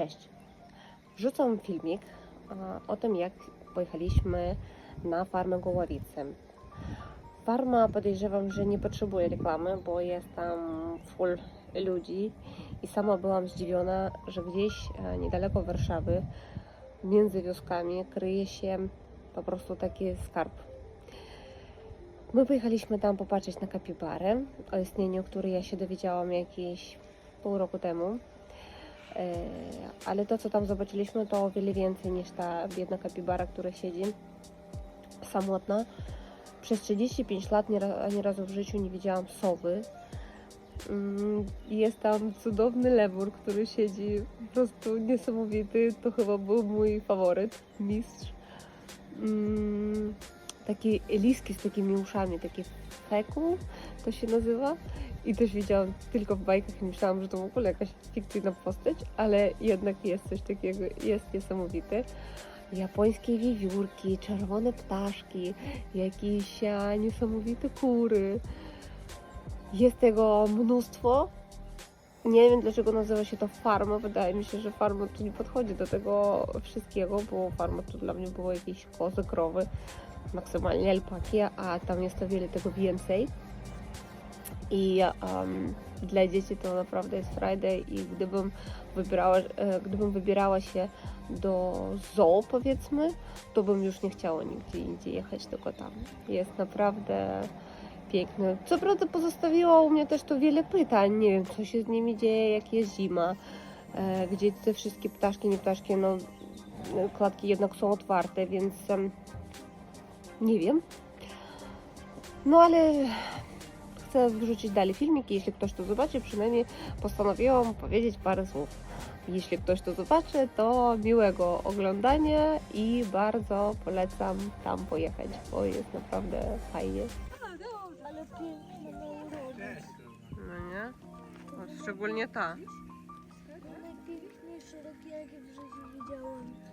Cześć. Filmik o tym, jak pojechaliśmy na farmę Goławice. Farma podejrzewam, że nie potrzebuje reklamy, bo jest tam full ludzi i sama byłam zdziwiona, że gdzieś e, niedaleko Warszawy, między wioskami, kryje się po prostu taki skarb. My pojechaliśmy tam popatrzeć na kapibarę, o istnieniu której ja się dowiedziałam jakieś pół roku temu. E, Ale to, co tam zobaczyliśmy, to o wiele więcej niż ta biedna kapibara, która siedzi samotna. Przez 35 lat nie ani razu w życiu nie widziałam sowy. Mm, Jest tam cudowny lewur, który siedzi po prostu niesamowity. To chyba był mój faworyt, mistrz. Mm, Takie liski z takimi uszami, takie feku to się nazywa. I też widziałam tylko w bajkach i myślałam, że to w ogóle jakaś fikcyjna postać, ale jednak jest coś takiego, jest niesamowity. Japońskie wiewiórki, czerwone ptaszki, jakieś niesamowite kury. Jest tego mnóstwo. Nie wiem dlaczego nazywa się to farma. Wydaje mi się, że farma tu nie podchodzi do tego wszystkiego, bo farma to dla mnie było jakieś kozy, krowy, maksymalnie alpaki, a tam jest o wiele tego więcej. I um, dla dzieci to naprawdę jest Friday i gdybym wybierała, e, gdybym wybierała się do zoo powiedzmy, to bym już nie chciała nigdzie indziej jechać, tylko tam. Jest naprawdę piękny. Co prawda pozostawiło u mnie też to wiele pytań, nie wiem co się z nimi dzieje, jak jest zima, e, gdzie te wszystkie ptaszki, nie ptaszki, no e, klatki jednak są otwarte, więc em, nie wiem. No ale chcę wrzucić dalej filmiki. Jeśli ktoś to zobaczy, przynajmniej postanowiłam powiedzieć parę słów. Jeśli ktoś to zobaczy, to miłego oglądania i bardzo polecam tam pojechać, bo jest naprawdę fajnie. No nie? Szczególnie ta. Najpiękniejsze roki, jakie w życiu widziałam.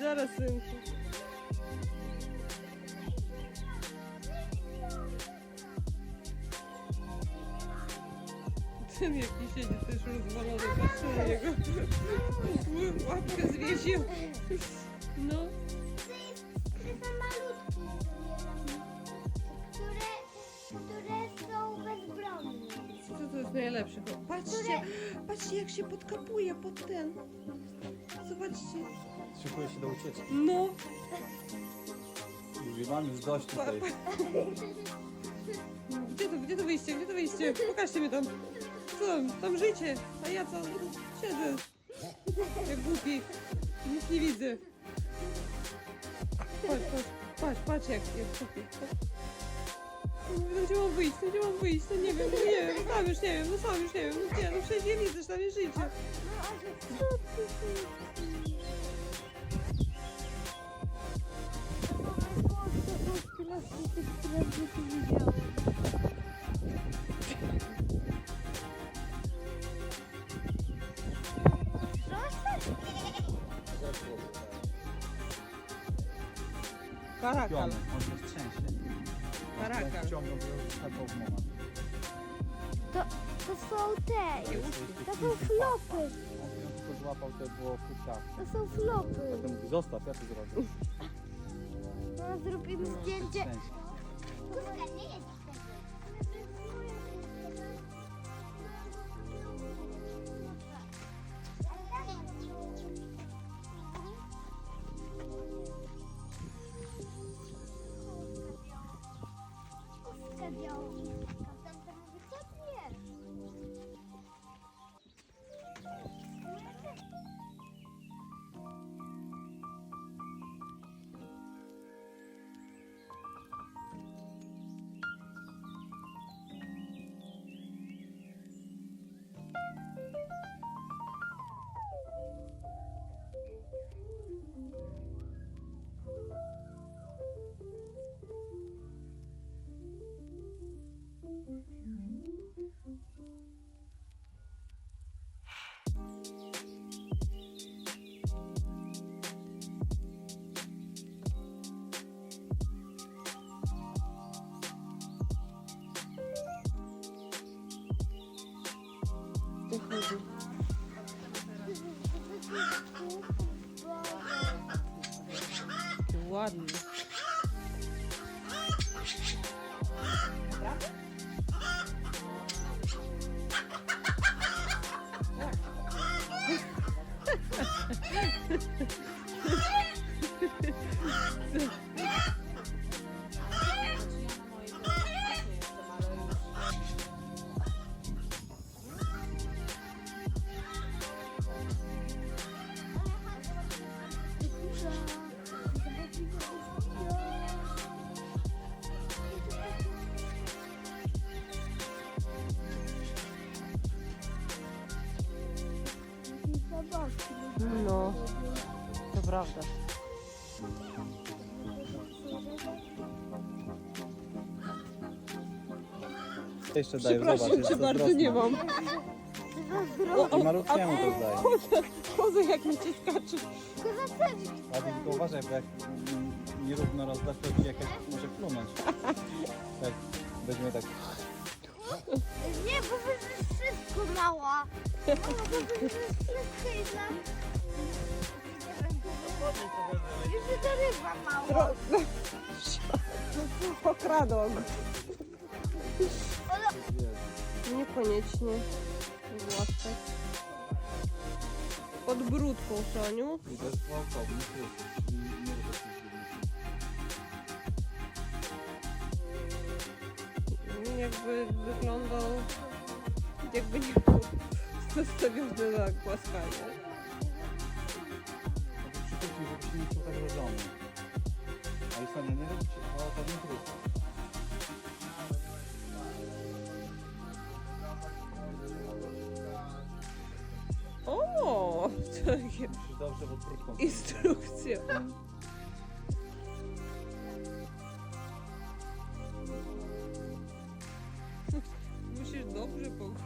Zaraz synku. Ten jaki siedzi też rozwalony, patrzę na niego. Łapkę zwiesił. No. Te Jest najlepsze? Patrzcie, patrzcie jak się podkapuje pod ten. Zobaczcie. Szykuje się do ucieczki. No. Mówi, mam już dość tutaj. Gdzie to, gdzie to wyjście? Gdzie to wyjście? Pokażcie mi tam. Co tam? Tam życie. A ja co? Siedzę. Jak głupi. Nic nie widzę. Patrz, patrz, patrz, patrz jak, jak kupi. No gdzie mam wyjść? No gdzie mam wyjść? No nie wiem, no nie wiem, sam już nie wiem, no sam już nie wiem, no gdzie, no przecież nie widzę, że tam jest życie. No to w moment. To, to są te. To są flopy. On tylko złapał te było kucia. To są flopy. Potem mówi, zostaw, ja to zrobię. No, zrobimy zdjęcie. Nie jest ладно. Правда? No, to prawda. Jeszcze daj, Przepraszam zobacz, jest cię bardzo, zazdrosna. nie mam. I malutkiemu to daj. Chodzę jak mi cię skacze. A ty tylko uważaj, bo jak mm, nierówno rozdasz, to ci jakaś może klunąć. Tak, weźmie tak. Nie, bo wy wszystko mała. Mama, wszystko. Już to ryba mała. Okradł go. Ale Niekoniecznie. Głaskać. Pod brudką, Soniu. Jakby wyglądał, jakby nie był nastawiony na głaskanie. Przypomnij, żeby się nie czuł zagrożony. Ale Sonia, nie robicie gwałtowny kryzys. O, takie Musisz dobrze pod krótką. instrukcja.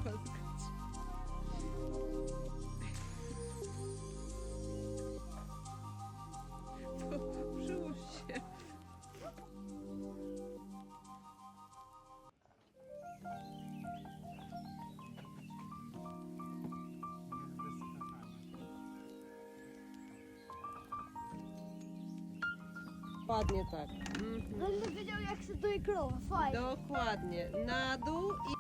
Pogłaskać. To przyłóż się. Dokładnie tak. Mhm. będę wiedział jak się doje krowa. Fajnie. Dokładnie. Na dół i...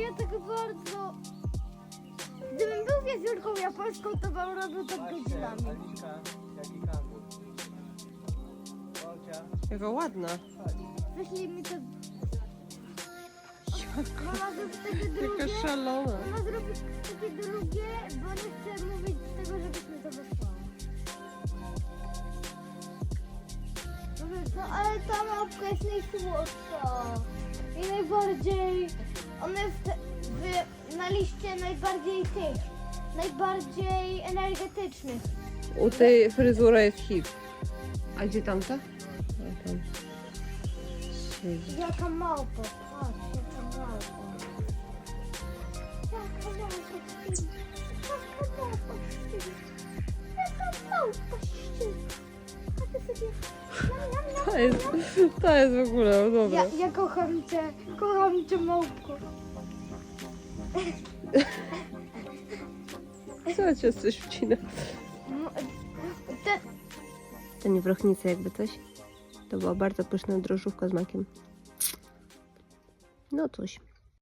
Ja tak bardzo... Gdybym był wiewiórką japońską, to bym robił to godzinami. Kangur. Olcia, Jaka ładna. Wyślij mi to... Mama zrób takie drugie. Jaka szalona. Mama zrobi takie drugie, bo nie chcę mówić tego, żebyśmy to wysłały. No No ale ta małpka jest najsłodsza. I najbardziej... Ona jest w, na liście najbardziej tych, najbardziej energetycznych. U tej fryzura jest hip. A gdzie tamta? A tam. Siedzi. Jaka małpa, patrz, jaka małpa. Jaka małpa. Jaka małpa. Jaka małpa śpi. A ty sobie... To jest, to jest w ogóle dobre. Ja, ja kocham cię, kocham cię małpko. Co cię coś wcina? M- To nie wrochnica jakby coś. To była bardzo pyszna drożdżówka z makiem. No coś.